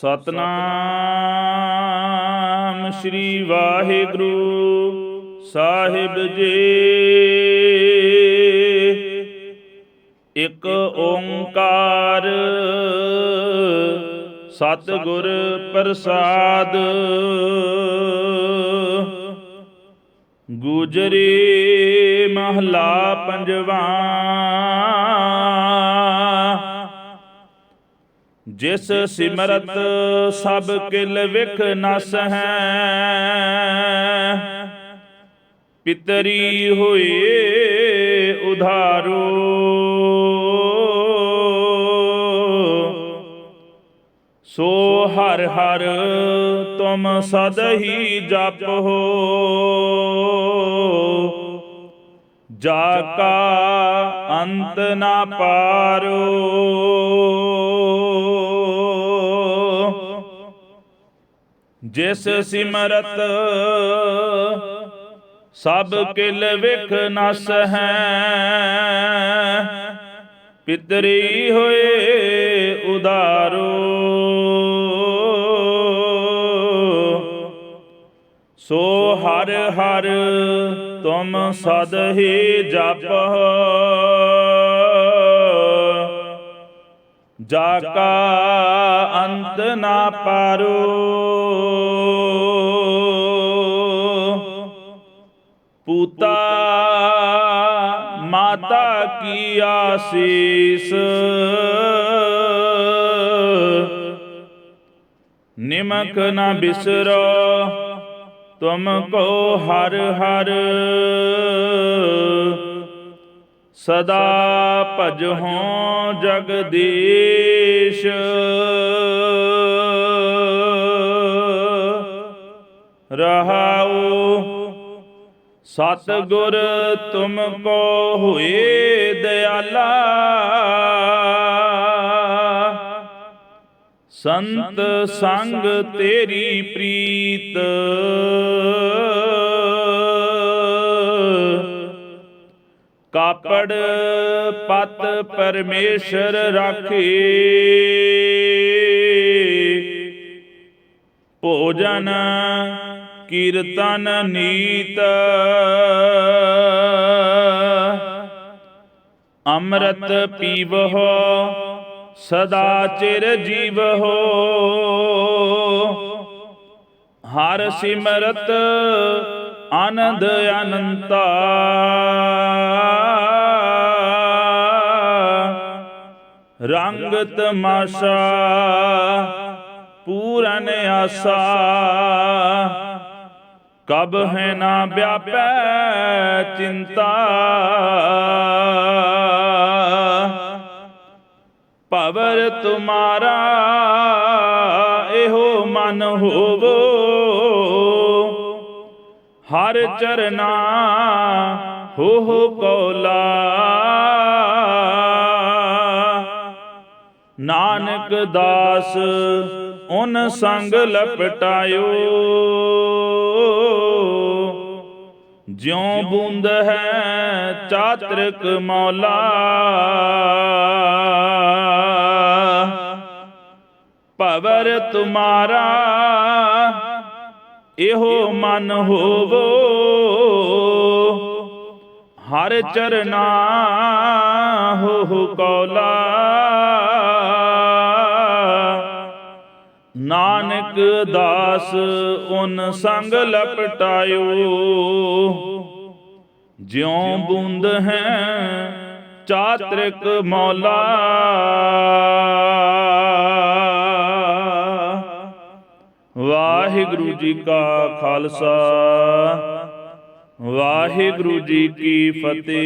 ਸਤਨਾਮ ਸ੍ਰੀ ਵਾਹਿਗੁਰੂ ਸਾਹਿਬ ਜੀ। ਇੱਕ ਓੰਕਾਰ ਸਤਿਗੁਰ ਪ੍ਰਸਾਦ ਗੁਜਰੇ ਮਹਲਾ ਪੰਜਵਾ। ਜਿਸ ਸਿਮਰਤ ਸਭ ਕਿਲ ਵਿਖ ਨਸ ਹੈ ਪਿਤਰੀ ਹੋਏ ਉਧਾਰੋ। ਸੋ ਹਰ ਹਰ ਤੁਮ ਸਦ ਹੀ ਜਪੋ ਜਾ ਕਾ ਅੰਤ ਨਾ ਪਾਰੋ। ਜਿਸ ਸਿਮਰਤ ਸਭ ਕਿਲ ਵਿਖ ਨਸ ਹੈ। ਪਿਤਰੀ ਹੋਏ ਉਦਾਰੋ। ਸੋ ਹਰ ਹਰ ਤੁਮ ਸਦ ਹੀ ਜਪੋ। ਜਾ ਕਾ ਅੰਤ ਨਾ ਪਾਰੋ। ਕੀ ਆਸੀਸ? ਨਿਮਕ ਨਾ ਬਿਸਰੋ ਤੁਮ ਕੋ ਹਰ ਹਰ ਸਦਾ ਭਜਹੁ ਜਗਦੀਸ਼। ਰਹਾਉ ਸਤ ਗੁਰ ਤੁਮ ਕੋ ਹੋਏ ਦਿਆਲਾ। ਸੰਤ ਸੰਗ ਤੇਰੀ ਪ੍ਰੀਤ। ਕਾਪੜ ਪਤ ਪਰਮੇਸ਼ਰ ਰਾਖੇ। ਭੋਜਨ ਕੀਰਤਨ ਨੀਤ। ਅੰਮ੍ਰਿਤ ਪੀਵਹੁ, ਸਦਾ ਚਿਰ ਜੀਵਹੁ। ਹਰ ਸਿਮਰਤ ਆਨੰਦ ਅਨੰਤਾ। ਰੰਗ ਤਮਾਸ਼ਾ, ਪੂਰਨ ਆਸਾ। ਕਬ ਹੈ ਨਾ ਵਿਆਪੈ ਚਿੰਤਾ। ਭਵਰ ਤੁਮਾਰਾ ਇਹੋ ਮਨ ਹੋਵੋ। ਹਰ ਚਰਨਾ ਹੋ ਹੋ ਕੌਲਾ। ਨਾਨਕ ਦਾਸ, ਉਨ ਸੰਗ ਲਪਟਾਇਓ। ਜਿਉ ਬੂੰਦ ਹੈ ਚਾਤ੍ਰਿਕ ਮੌਲਾ। ਭਵਰ ਤੁਮਾਰਾ ਇਹੋ ਮਨ ਹੋਵੋ। ਹਰ ਚਰਨਾ ਹੋ ਕੌਲਾ। ਨਾਨਕ ਦਾਸ, ਉਨ ਸੰਗ ਲਪਟਾਇਓ। ਜਿਉ ਬੂੰਦ ਹੈ ਚਾਤ੍ਰਿਕ ਮੌਲਾ। ਵਾਹਿਗੁਰੂ ਜੀ ਕਾ ਖਾਲਸਾ, ਵਾਹਿਗੁਰੂ ਜੀ ਕੀ ਫਤਿਹ।